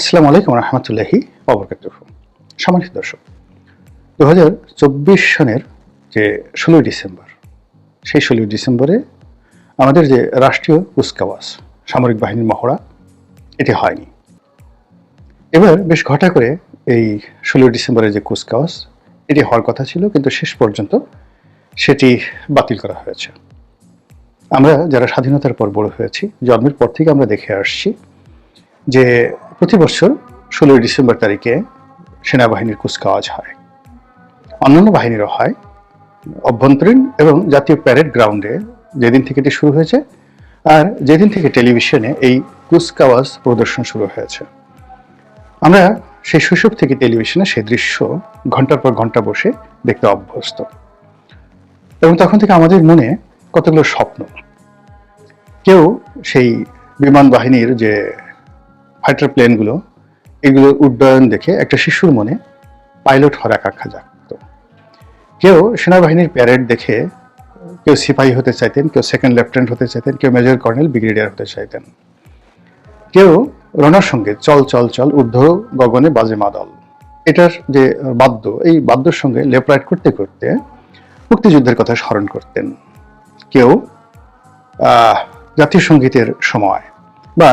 আসসালামু আলাইকুম রহমতুল্লাহি অবরকাত সম্মানিত দর্শক দু হাজার চব্বিশ সনের যে ষোলোই ডিসেম্বর, সেই ষোলোই ডিসেম্বরে আমাদের যে রাষ্ট্রীয় কুচকাওয়াজ, সামরিক বাহিনীর মহড়া, এটি হয়নি। এবার বেশ ঘটা করে এই ষোলোই ডিসেম্বরের যে কুচকাওয়াজ, এটি হওয়ার কথা ছিল, কিন্তু শেষ পর্যন্ত সেটি বাতিল করা হয়েছে। আমরা যারা স্বাধীনতার পর বড় হয়েছি, জন্মের পর থেকে আমরা দেখে আসছি যে প্রতি বছর ষোলোই ডিসেম্বর তারিখে সেনাবাহিনীর কুচকাওয়াজ হয়। অন্যান্য বাহিনীরও হয়। অভ্যন্তরীণ এবং জাতীয় প্যারেড গ্রাউন্ডে যেদিন থেকে এটি শুরু হয়েছে আর যেদিন থেকে টেলিভিশনে এই কুচকাওয়াজ প্রদর্শন শুরু হয়েছে। আমরা সেই শৈশব থেকে টেলিভিশনে সেই দৃশ্য ঘণ্টার পর ঘণ্টা বসে দেখতে অভ্যস্ত। এবং তখন থেকে আমাদের মনে কতগুলো স্বপ্ন। কেউ সেই বিমান বাহিনীর যে ফাইটার প্লেনগুলো এগুলোর উড্ডয়ন দেখে একটা শিশুর মনে পাইলট হওয়ার আকাঙ্ক্ষা জাগত। কেউ সেনাবাহিনীর প্যারেড দেখে, কেউ সিপাহী হতে চাইতেন, কেউ সেকেন্ড লেফটেন্যান্ট হতে চাইতেন, কেউ মেজর কর্নেল ব্রিগেডিয়ার হতে চাইতেন। কেউ রণার সঙ্গে চল চল চল ঊর্ধ্ব গগনে বাজে মাদল। এটার যে বাদ্য, এই বাদ্যর সঙ্গে লেফট রাইট করতে করতে মুক্তিযুদ্ধের কথা স্মরণ করতেন। কেউ জাতীয় সঙ্গীতের সময় বা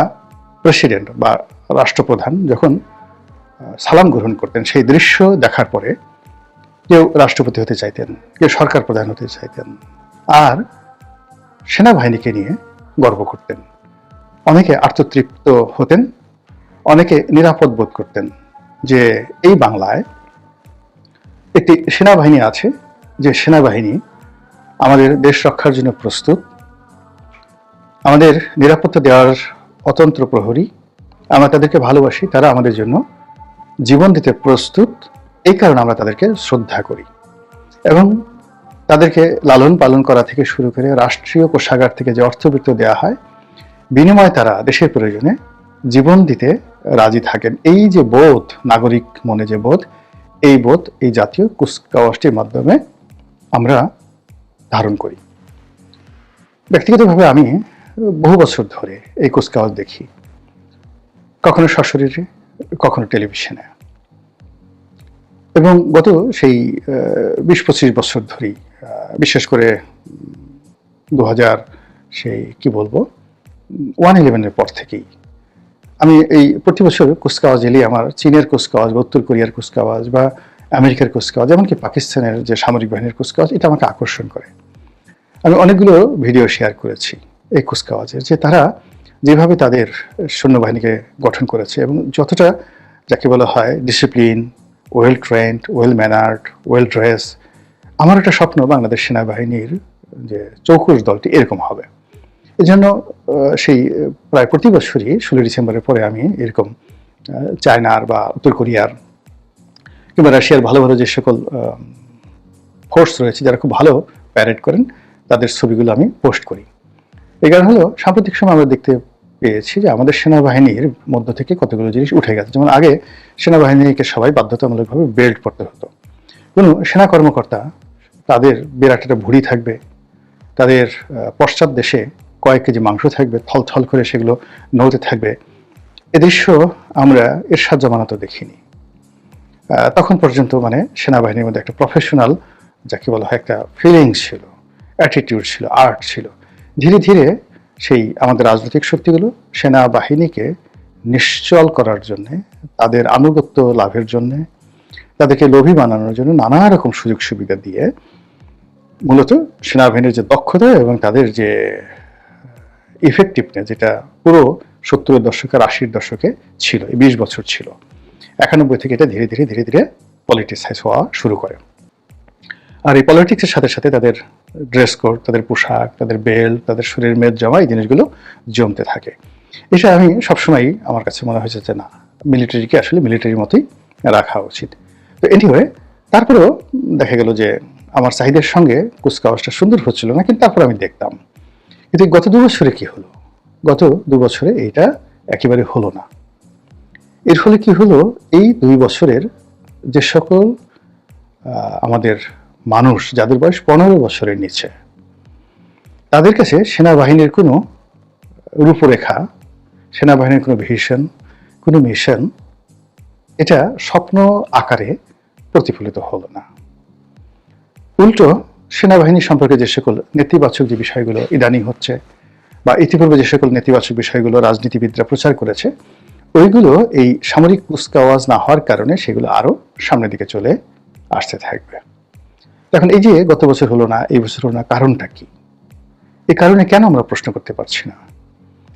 প্রেসিডেন্ট বা রাষ্ট্রপ্রধান যখন সালাম গ্রহণ করতেন, সেই দৃশ্য দেখার পরে কেউ রাষ্ট্রপতি হতে চাইতেন, কেউ সরকার প্রধান হতে চাইতেন, আর সেনাবাহিনীকে নিয়ে গর্ব করতেন। অনেকে আত্মতৃপ্ত হতেন, অনেকে নিরাপদ বোধ করতেন যে এই বাংলায় একটি সেনাবাহিনী আছে, যে সেনাবাহিনী আমাদের দেশ রক্ষার জন্য প্রস্তুত, আমাদের নিরাপত্তা দেওয়ার অতন্ত্র প্রহরী। আমরা তাদেরকে ভালোবাসি, তারা আমাদের জন্য জীবন দিতে প্রস্তুত। এই কারণে আমরা তাদেরকে শ্রদ্ধা করি। এবং তাদেরকে লালন পালন করা থেকে শুরু করে রাষ্ট্রীয় কোষাগার থেকে যে অর্থবৃত্ত দেওয়া হয়, বিনিময়ে তারা দেশের প্রয়োজনে জীবন দিতে রাজি থাকেন। এই যে বোধ, নাগরিক মনে যে বোধ, এই বোধ এই জাতীয় কুচকাওয়াজটির মাধ্যমে আমরা ধারণ করি। ব্যক্তিগতভাবে আমি বহু বছর ধরে এই কুচকাওয়াজ দেখি। কখনো সশরীরে কখনো টেলিভিশনে। এবং গত সেই বিশ পঁচিশ বছর ধরেই বিশেষ করে দু হাজার সেই, কি বলব ওয়ান ইলেভেনের পর থেকেই। আমি এই প্রতি বছর কুচকাওয়াজ এলে আমার চীনের কুচকাওয়াজ বা উত্তর কোরিয়ার কুচকাওয়াজ বা আমেরিকার কুচকাওয়াজ, এমনকি পাকিস্তানের যে সামরিক বাহিনীর কুচকাওয়াজ, এটা আমাকে আকর্ষণ করে। আমি অনেকগুলো ভিডিও শেয়ার করেছি। এই কুচকাওয়াজের যে তারা যেভাবে তাদের সৈন্যবাহিনীকে গঠন করেছে এবং যতটা যাকে বলা হয় discipline well trained well mannered well dressed আমার একটা স্বপ্ন বাংলাদেশ সেনাবাহিনীর যে চৌকুশ দলটি এরকম হবে। এই জন্য সেই, প্রায় প্রতি বছরই ষোলো ডিসেম্বরের পরে আমি এরকম চায়নার বা উত্তর কোরিয়ার কিংবা রাশিয়ার ভালো ভালো যে সকল ফোর্স রয়েছে যারা খুব ভালো প্যারেড করেন, তাদের ছবিগুলো আমি পোস্ট করি। এই কারণ হলো সাম্প্রতিক সময় আমরা দেখতে পেয়েছি যে আমাদের সেনাবাহিনীর মধ্য থেকে কতগুলো জিনিস উঠে গেছে। যেমন আগে সেনাবাহিনীকে সবাই বাধ্যতামূলকভাবে বেল্ট পরতে হতো। কোনো সেনা কর্মকর্তা, তাদের বিরাট একটা ভুঁড়ি থাকবে, তাদের পশ্চাৎ দেশে কয়েক কেজি মাংস থাকবে থল থল করে সেগুলো নৌতে থাকবে। এ দৃশ্য আমরা এরশাদ জামানাতেও দেখিনি। তখন পর্যন্ত মানে সেনাবাহিনীর মধ্যে একটা প্রফেশনাল যাকে বলা হয় একটা ফিলিংস ছিল অ্যাটিটিউড ছিল আর্ট ছিল। ধীরে ধীরে সেই আমাদের রাজনৈতিক শক্তিগুলো, সেনাবাহিনীকে নিশ্চল করার জন্যে, তাদের আনুগত্য লাভের জন্যে, তাদেরকে লোভী বানানোর জন্য নানা রকম সুযোগ সুবিধা দিয়ে মূলত সেনাবাহিনীর যে দক্ষতা এবং তাদের যে ইফেক্টিভনেস যেটা পুরো সত্তরের দশকের আশির দশকে ছিল বিশ বছর ছিল। একানব্বই থেকে এটা ধীরে ধীরে ধীরে ধীরে পলিটিসাইজ হওয়া শুরু করে। আর এই পলিটিক্সের সাথে সাথে তাদের ড্রেস কোড তাদের পোশাক, তাদের বেল্ট তাদের শরীরের মেদ জমা এই জিনিসগুলো জমতে থাকে। এটা আমি সবসময়ই আমার কাছে মনে হয়েছে যে না মিলিটারিকে আসলে মিলিটারির মতোই রাখা উচিত। তো এনিওয়ে তারপরেও দেখা গেল যে আমার চাহিদার সঙ্গে কুচকাওয়াজটা সুন্দর হচ্ছিল না, কিন্তু তারপর আমি দেখতাম। কিন্তু গত দু বছরে কি হলো? গত দু বছরে এইটা একেবারে হলো না। এর ফলে কি হলো? এই দুই বছরের যে সকল আমাদের মানুষ যাদের বয়স পনেরো বছরের নিচে, তাদের কাছে সেনাবাহিনীর কোনো রূপরেখা, সেনাবাহিনীর কোনো ভিশন কোনো মিশন এটা স্বপ্ন আকারে প্রতিফলিত হলো না। উল্টো, সেনাবাহিনী সম্পর্কে যে সকল নেতিবাচক যে বিষয়গুলো ইদানিং হচ্ছে বা ইতিপূর্বে যে সকল নেতিবাচক বিষয়গুলো রাজনীতিবিদরা প্রচার করেছে, ওইগুলো এই সামরিক কুচকাওয়াজ না হওয়ার কারণে সেগুলো আরও সামনের দিকে চলে আসতে থাকবে। এখন এই যে গত বছর হলো না, এই বছর হলো না, কারণটা কি? এই কারণে কেন আমরা প্রশ্ন করতে পারছি না?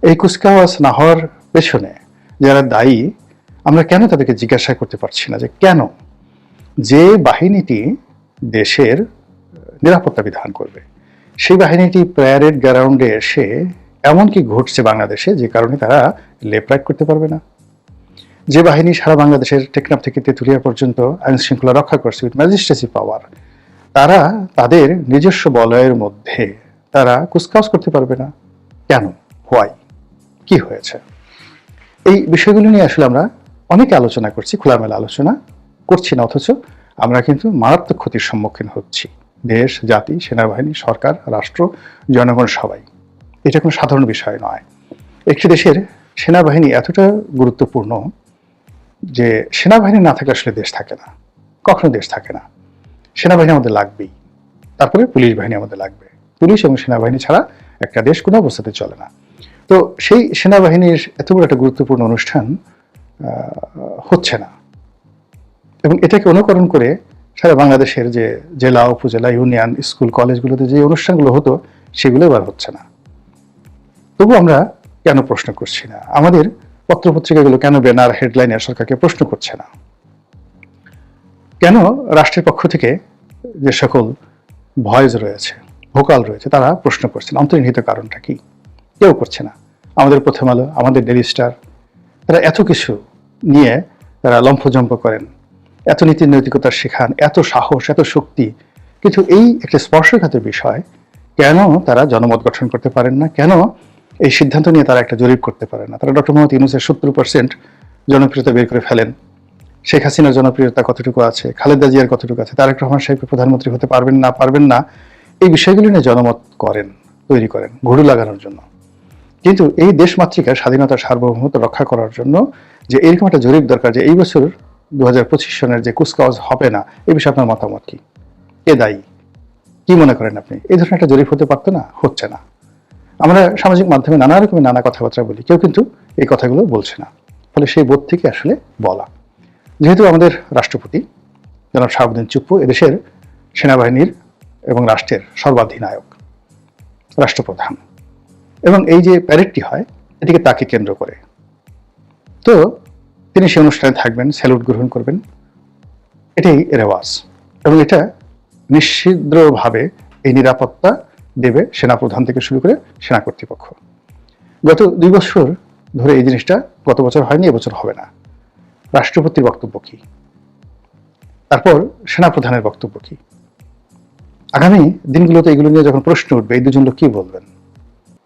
এই কুচকাওয়াজ না হওয়ার পেছনে যারা দায়ী, আমরা কেন তাদেরকে জিজ্ঞাসা করতে পারছি না যে কেন? যে বাহিনীটি দেশের নিরাপত্তা বিধান করবে, সেই বাহিনীটি প্যারেড গ্রাউন্ডে এসে এমন কি ঘটছে বাংলাদেশে, যে কারণে তারা লেপ্রাইট করতে পারবে না। যে বাহিনী সারা বাংলাদেশের টেকনাফ থেকে তেঁতুলিয়া পর্যন্ত আইন শৃঙ্খলা রক্ষা করছে উইথ ম্যাজিস্ট্রেসি পাওয়ার তারা তাদের নিজস্ব বলয়ের মধ্যে তারা কুচকাউজ করতে পারবে না। কেন? হোয়াই কি হয়েছে? এই বিষয়গুলো নিয়ে আসলে আমরা অনেকে আলোচনা করছি, খোলামেলা আলোচনা করছি না, অথচ আমরা কিন্তু মারাত্মক ক্ষতির সম্মুখীন হচ্ছি। দেশ, জাতি, সেনাবাহিনী, সরকার, রাষ্ট্র, জনগণ, সবাই। এটা কোনো সাধারণ বিষয় নয়। একটি দেশের সেনাবাহিনী এতটা গুরুত্বপূর্ণ যে সেনাবাহিনী না থাকলে আসলে দেশ থাকে না। কখনো দেশ থাকে না। সেনাবাহিনী আমাদের লাগবেই। তারপরে পুলিশ বাহিনী আমাদের লাগবে। পুলিশ এবং সেনাবাহিনী ছাড়া একটা দেশ কোনো অবস্থাতে চলে না। তো সেই সেনাবাহিনীর এত বড় একটা গুরুত্বপূর্ণ অনুষ্ঠান হচ্ছে না। এবং এটাকে অনুকরণ করে সারা বাংলাদেশের যে জেলা, উপজেলা, ইউনিয়ন, স্কুল, কলেজগুলোতে যে অনুষ্ঠানগুলো হতো, সেগুলো এবার হচ্ছে না। তবু আমরা কেন প্রশ্ন করছি না? আমাদের পত্রপত্রিকাগুলো কেন ব্যানার, হেডলাইনে সরকারকে প্রশ্ন করছে না? কেন রাষ্ট্রের পক্ষ থেকে যে সকল ভয়েস রয়েছে, ভোকাল রয়েছে, তারা প্রশ্ন করছেন, অন্তর্নিহিত কারণটা কি? কেউ করছে না। আমাদের প্রথম আলো, আমাদের ডেলি স্টার, তারা এত কিছু নিয়ে তারা লম্ফজম্প করেন। এত নীতি নৈতিকতা শেখান, এত সাহস, এত শক্তি। কিন্তু এই একটা স্পর্শঘাতের বিষয়, কেন তারা জনমত গঠন করতে পারেন না? কেন এই সিদ্ধান্ত নিয়ে তারা একটা জরিপ করতে পারে না? তারা ডক্টর মোহাম্মদ ইউনুসের সত্তর পার্সেন্ট জনপ্রিয়তা বের করে ফেলেন। শেখ হাসিনার জনপ্রিয়তা কতটুকু আছে, খালেদা জিয়ার কতটুকু আছে, তারেক রহমান সাহেব প্রধানমন্ত্রী হতে পারবেন না পারবেন না, এই বিষয়গুলি নিয়ে জনমত করেন, তৈরি করেন ঘুরু লাগানোর জন্য। কিন্তু এই দেশমাতৃকার স্বাধীনতা সার্বভৌমত্ব রক্ষা করার জন্য যে এরকম একটা জরিপ দরকার যে এই বছর দু হাজার পঁচিশ সনের যে কুচকাওয়াজ হবে না এই বিষয়ে আপনার মতামত কি? কে দায়ী? কি মনে করেন আপনি? এই ধরনের একটা জরিপ হতে পারতো না? হচ্ছে না। আমরা সামাজিক মাধ্যমে নানা রকমের নানা কথাবার্তা বলি, কেউ কিন্তু এই কথাগুলো বলছে না। ফলে সেই বোধ থেকে আসলে বলা। যেহেতু আমাদের রাষ্ট্রপতি, জনাব শাহাবুদ্দিন চুপ্পু এদেশের সেনাবাহিনীর এবং রাষ্ট্রের সর্বাধিনায়ক, রাষ্ট্রপ্রধান। এবং এই যে প্যারেডটি হয়, এটিকে তাকে কেন্দ্র করে। তো তিনি সে অনুষ্ঠানে থাকবেন, স্যালুট গ্রহণ করবেন। এটাই রেওয়াজ। এবং এটা নিশ্চিদ্রভাবে এই নিরাপত্তা দেবে সেনাপ্রধান থেকে শুরু করে সেনা কর্তৃপক্ষ। গত দুই বছর ধরে এই জিনিসটা গত বছর হয়নি, এবছর হবে না। রাষ্ট্রপতির বক্তব্য কি? তারপর সেনাপ্রধানের বক্তব্য কি? আগামী দিনগুলোতে এগুলো নিয়ে যখন প্রশ্ন উঠবে, এই দুজন লোক কি বলবেন?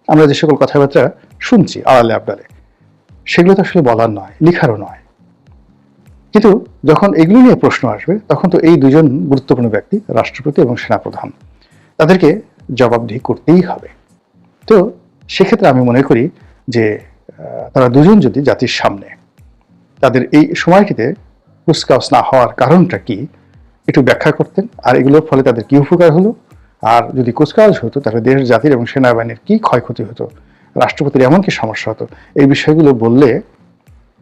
আমরা যে সকল কথাবার্তা শুনছি আড়ালে আবডালে, সেগুলো তো আসলে বলার নয়, লিখারও নয়। কিন্তু যখন এগুলো নিয়ে প্রশ্ন আসবে, তখন তো এই দুজন গুরুত্বপূর্ণ ব্যক্তি, রাষ্ট্রপতি এবং সেনাপ্রধান, তাদেরকে জবাবদিহি করতেই হবে। তো সেক্ষেত্রে আমি মনে করি যে তারা দুজন যদি জাতির সামনে তাদের এই সময়টিতে কুচকাউস না হওয়ার কারণটা কি? একটু ব্যাখ্যা করতেন। আর এগুলোর ফলে তাদের কি উপকার হলো? আর যদি কুচকাওয়াজ হতো, তাহলে দেশ, জাতির এবং সেনাবাহিনীর কি ক্ষয়ক্ষতি হতো? রাষ্ট্রপতির এমন কি সমস্যা হতো? এই বিষয়গুলো বললে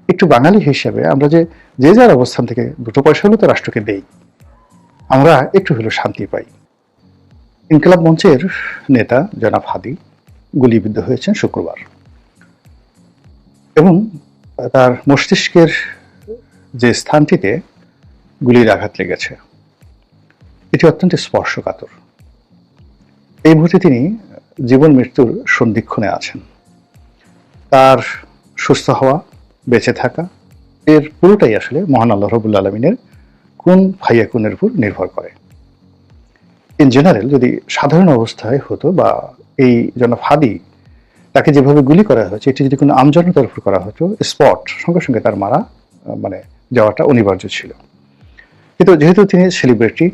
একটু বাঙালি হিসেবে আমরা যে যে যার অবস্থান থেকে দুটো পয়সা হলো তো রাষ্ট্রকে দেই। আমরা একটু হলেও শান্তি পাই। ইনকলাব মঞ্চের নেতা জনাব হাদি গুলিবিদ্ধ হয়েছেন শুক্রবার। এবং তার মস্তিষ্কের যে স্থানটিতে গুলির আঘাত লেগেছে, এটি অত্যন্ত স্পর্শকাতর। এই মুহূর্তে তিনি জীবন মৃত্যুর সন্ধিক্ষণে আছেন। তার সুস্থ হওয়া, বেঁচে থাকা, এর পুরোটাই আসলে মহান আল্লাহ রবুল্লা আলমিনের কোন ফাইয়া কোনের উপর নির্ভর করে। ইন জেনারেল যদি সাধারণ অবস্থায় হতো বা এই জন্য ফাদি তাকে যেভাবে গুলি করা হয়েছে, এটি যদি কোনো আমজনতার উপর করা হতো, স্পট সঙ্গে সঙ্গে তার মারা মানে যাওয়াটা অনিবার্য ছিল। কিন্তু যেহেতু তিনি সেলিব্রিটি,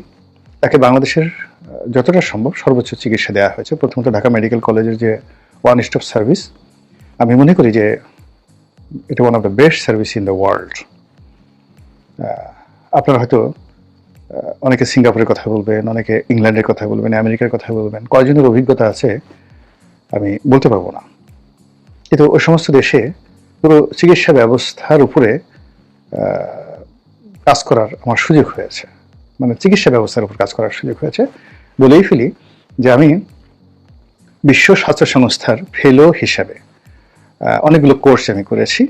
তাকে বাংলাদেশের যতটা সম্ভব সর্বোচ্চ চিকিৎসা দেওয়া হয়েছে। প্রথমত ঢাকা মেডিকেল কলেজের যে ওয়ান স্টপ সার্ভিস, আমি মনে করি যে এটা one of the best service in the world আপনারা হয়তো অনেকে সিঙ্গাপুরের কথা বলবেন, অনেকে ইংল্যান্ডের কথা বলবেন, আমেরিকার কথা বলবেন, কয়জনের অভিজ্ঞতা আছে আমি বলতে পারব না। কিন্তু ওই সমস্ত দেশে পুরো চিকিৎসা ব্যবস্থার উপরে কাজ করার আমার সুযোগ হয়েছে। মানে চিকিৎসা ব্যবস্থার উপর কাজ করার সুযোগ হয়েছে। বলেই ফেলি যে আমি বিশ্ব স্বাস্থ্য সংস্থার ফেলো হিসাবে অনেকগুলো কোর্স আমি করেছি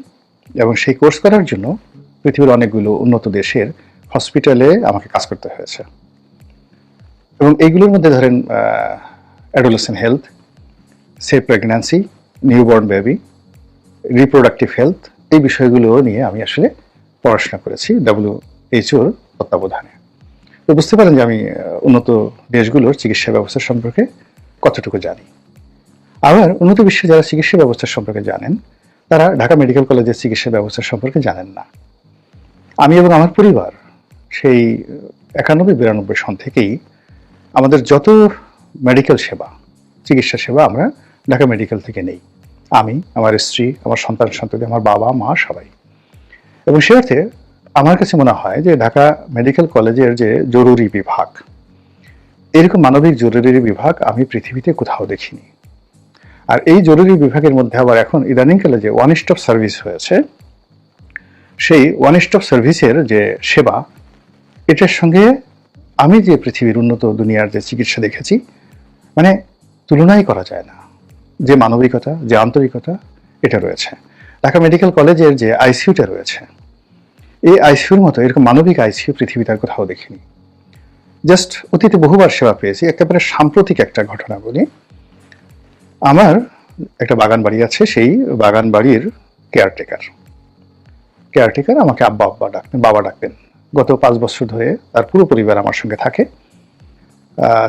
এবং সেই কোর্স করার জন্য পৃথিবীর অনেকগুলো উন্নত দেশের হসপিটালে আমাকে কাজ করতে হয়েছে। এবং এইগুলোর মধ্যে ধরেন adolescent health safe pregnancy newborn baby reproductive health এই বিষয়গুলো নিয়ে আমি আসলে পড়াশোনা করেছি ডাব্লিউএইচওর তত্ত্বাবধানে। তো বুঝতে পারেন যে আমি উন্নত দেশগুলোর চিকিৎসা ব্যবস্থা সম্পর্কে কতটুকু জানি। আবার উন্নত বিশ্বে যারা চিকিৎসা ব্যবস্থা সম্পর্কে জানেন, তারা ঢাকা মেডিকেল কলেজের চিকিৎসা ব্যবস্থা সম্পর্কে জানেন না। আমি এবং আমার পরিবার সেই একানব্বই বিরানব্বই সন থেকেই আমাদের যত মেডিকেল সেবা, চিকিৎসা সেবা আমরা ঢাকা মেডিকেল থেকে নেই। আমি, আমার স্ত্রী, আমার সন্তান সন্ততি, আমার বাবা, মা সবাই। এবং সে অর্থে আমার কাছে মনে হয় যে ঢাকা মেডিকেল কলেজের যে জরুরি বিভাগ, এরকম মানবিক জরুরি বিভাগ আমি পৃথিবীতে কোথাও দেখিনি। আর এই জরুরি বিভাগের মধ্যে আবার এখন ইদানিংকালে যে ওয়ান স্টপ সার্ভিস হয়েছে, সেই ওয়ান স্টপ সার্ভিসের যে সেবা, এটার সঙ্গে আমি যে পৃথিবীর উন্নত দুনিয়ার যে চিকিৎসা দেখেছি মানে তুলনাই করা যায় না। যে মানবিকতা, যে আন্তরিকতা, এটা রয়েছে। ঢাকা মেডিকেল কলেজের যে আইসিইউটা রয়েছে, এই আইসিইউর মতো এরকম মানবিক আইসিইউ পৃথিবীতে আর কোথাও দেখিনি। জাস্ট অতীতে বহুবার সেবা পেয়েছি, একেবারে সাম্প্রতিক একটা ঘটনা বলি। আমার একটা বাগান বাড়ি আছে, সেই বাগান বাড়ির কেয়ারটেকার। কেয়ারটেকার আমাকে আব্বা আব্বা ডাকতেন, বাবা ডাকতেন। গত পাঁচ বছর ধরে তার পুরো পরিবার আমার সঙ্গে থাকে।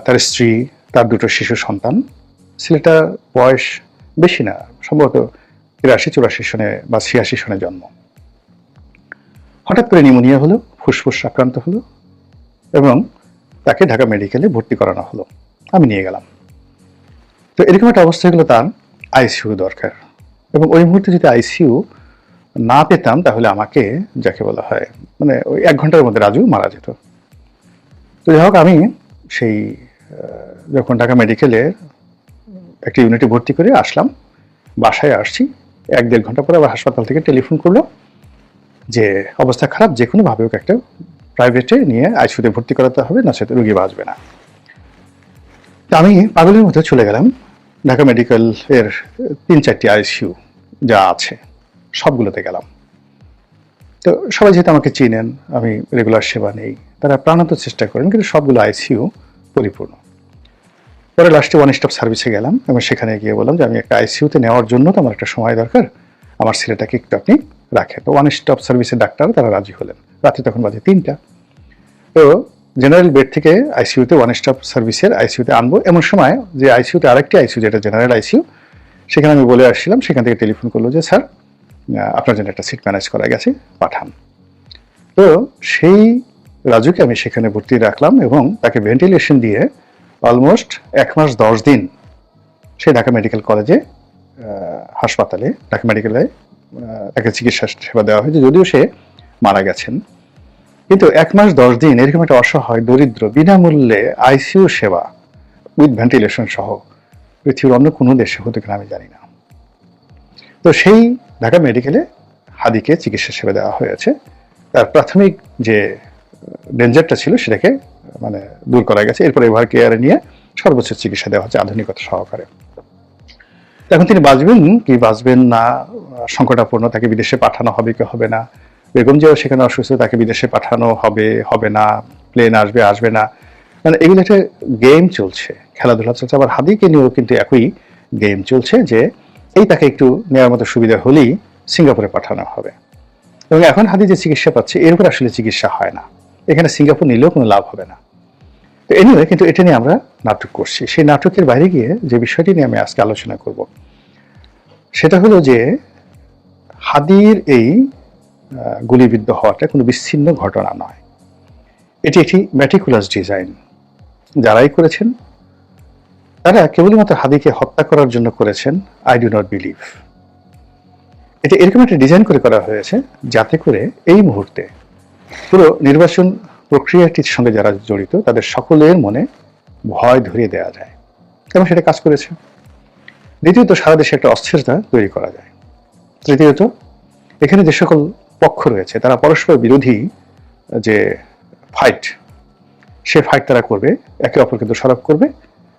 তার স্ত্রী, তার দুটো শিশু সন্তান। ছেলেটার বয়স বেশি না, সম্ভবত তিরাশি, চুরাশি সনে বা ছিয়াশি সনে জন্ম। হঠাৎ করে নিউমোনিয়া হলো, ফুসফুস আক্রান্ত হলো এবং তাকে ঢাকা মেডিকেলে ভর্তি করানো হলো। আমি নিয়ে গেলাম। তো এরকম একটা অবস্থা হলো তার আইসিইউ দরকার এবং ওই মুহূর্তে যদি আইসিইউ না পেতাম তাহলে আমাকে যাকে বলা হয় মানে ওই এক ঘণ্টার মধ্যে রাজু মারা যেত। তো যাই হোক, আমি সেই যখন ঢাকা মেডিকেলে একটা ইউনিটে ভর্তি করে আসলাম। বাসায় আসছি। এক দেড় ঘণ্টা পরে আবার হাসপাতাল থেকে টেলিফোন করল যে, অবস্থা খারাপ, যে কোনোভাবে ওকে একটা প্রাইভেটে নিয়ে আইসিউতে ভর্তি করাতে হবে, না সেটা রুগী বাঁচবে না। তা আমি পাগলের মধ্যে চলে গেলাম। ঢাকা মেডিকেল এর তিন চারটি আইসিইউ যা আছে, সবগুলোতে গেলাম। তো সবাই যেহেতু আমাকে চিনেন, আমি রেগুলার সেবা নেই, তারা প্রাণান্ত চেষ্টা করেন, কিন্তু সবগুলো আইসিইউ পরিপূর্ণ। পরে লাস্টে ওয়ান স্টপ সার্ভিসে গেলাম এবং সেখানে গিয়ে বললাম যে আমি একটা আইসিইউতে নেওয়ার জন্য তো আমার একটা সময় দরকার। আমার ছেলেটাকে একটু আপনি রাখেন। তো ওয়ান স্টপ সার্ভিসের ডাক্তার তারা রাজি হলেন। রাত্রি তখন বাজে তিনটা। তো জেনারেল বেড থেকে আইসিইউতে ওয়ান স্টপ সার্ভিসের আইসিইউতে আনব। এমন সময় যে আইসিইউতে আরেকটি আইসিইউ যেটা জেনারেল আইসিইউ সেখানে আমি বলে আসছিলাম, সেখান থেকে টেলিফোন করল যে, স্যার আপনার জন্য একটা সিট ম্যানেজ করা গেছে, পাঠান। তো সেই রাজুকে আমি সেখানে ভর্তি রাখলাম এবং তাকে ভেন্টিলেশন দিয়ে অলমোস্ট এক মাস দশ দিন সে ঢাকা মেডিকেল কলেজে হাসপাতালে, ঢাকা মেডিকেলে তাকে চিকিৎসা সেবা দেওয়া হয়েছে। যদিও সে মারা গেছেন। কিন্তু এক মাস দশ দিন এরকম একটা অসহায়, দরিদ্র, বিনামূল্যে আইসিইউ সেবা উইথ ভেন্টিলেশন সহ পৃথিবীর অন্য কোনো দেশে হতে কিনা আমি জানি না। তো সেই ঢাকা মেডিকেলে হাদিকে চিকিৎসা সেবা দেওয়া হয়েছে। তার প্রাথমিক যে ডেঞ্জারটা ছিল সেটাকে মানে দূর করা গেছে। এরপর এভার কেয়ারে নিয়ে সর্বোচ্চ চিকিৎসা দেওয়া হচ্ছে আধুনিকতা সহকারে। এখন তিনি বাঁচবেন কি বাঁচবেন না, সংকটাপূর্ণ, তাকে বিদেশে পাঠানো হবে কি হবে না? বেগম জিয়াও সেখানে অসুস্থ, তাকে বিদেশে পাঠানো হবে হবে না। প্লেন আসবে আসবে না। মানে এগুলো একটা গেম চলছে। খেলাধুলা চলছে। আবার হাদিকে নিয়েও কিন্তু একই গেম চলছে যে এই তাকে একটু নেওয়ার মতো সুবিধা হলেই সিঙ্গাপুরে পাঠানো হবে। এবং এখন হাদি যে চিকিৎসা পাচ্ছে, এর উপর আসলে চিকিৎসা হয় না। এখানে সিঙ্গাপুর নিলেও কোনো লাভ হবে না। তো এনিওয়ে কিন্তু এটা নিয়ে আমরা নাটক করছি। সেই নাটকের বাইরে গিয়ে যে বিষয়টি নিয়ে আমি আজকে আলোচনা করব, সেটা হলো যে হাদির এই গুলিবিদ্ধ হওয়াটা কোনো বিচ্ছিন্ন ঘটনা নয়। এটি একটি ম্যাটিকুলাস ডিজাইন যারাই করেছেন, তারা কেবলমাত্র হাদিকে হত্যা করার জন্য করেছেন আই ডু নট বিলিভ এটা এরকম একটা ডিজাইন করে করা হয়েছে, যাতে করে এই মুহূর্তে পুরো নির্বাচন প্রক্রিয়াটির সঙ্গে যারা জড়িত, তাদের সকলের মনে ভয় ধরিয়ে দেওয়া যায় এবং সেটা কাজ করেছে। দ্বিতীয়ত, সারা দেশে একটা অস্থিরতা তৈরি করা যায়। তৃতীয়ত, এখানে যে সকল পক্ষ রয়েছে, তারা পরস্পর বিরোধী যে ফাইট সে ফাইট তারা করবে, একে অপরকে দোষারোপ করবে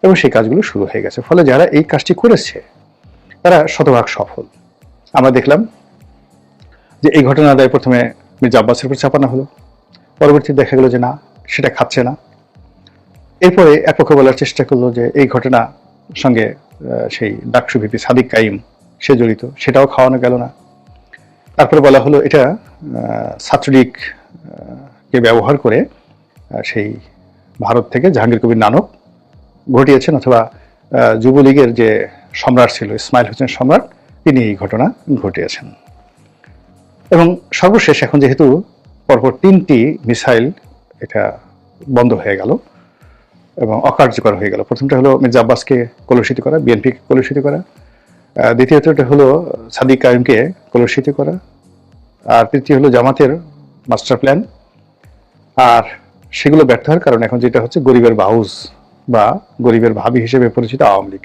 এবং সেই কাজগুলো শুরু হয়ে গেছে। ফলে যারা এই কাজটি করেছে, তারা শতভাগ সফল। আমরা দেখলাম যে এই ঘটনা দায় প্রথমে মির্জা আব্বাসের উপর চাপানো হলো। পরবর্তী দেখা গেল যে না সেটা খাচ্ছে না। এরপরে এক পক্ষ বলার চেষ্টা করল যে এই ঘটনা সঙ্গে সেই ডাকসু ভিপি সাদিক কাইম সে জড়িত সেটাও খাওয়ানো গেল না। তারপরে বলা হলো এটা আহ, ছাত্রলীগ কে ব্যবহার করে সেই ভারত থেকে জাহাঙ্গীর কবির নানক ঘটিয়েছেন অথবা যুবলীগের যে সম্রাট ছিল ইসমাইল হোসেন সম্রাট তিনি এই ঘটনা ঘটিয়েছেন। এবং সর্বশেষ এখন যেহেতু পরপর তিনটি মিসাইল এটা বন্ধ হয়ে গেল এবং অকার্যকর হয়ে গেল। প্রথমটা হলো মির্জা আব্বাসকে কলুষিত করা বিএনপিকে কলুষিত করা। আহ, দ্বিতীয়টা হলো সাদিক কায়েমকে কলুষিত করা। আর তৃতীয় হলো জামাতের মাস্টার প্ল্যান। আর সেগুলো ব্যর্থ হওয়ার কারণে এখন যেটা হচ্ছে গরিবের বাউস বা গরিবের ভাবি হিসেবে পরিচিত আওয়ামী লীগ।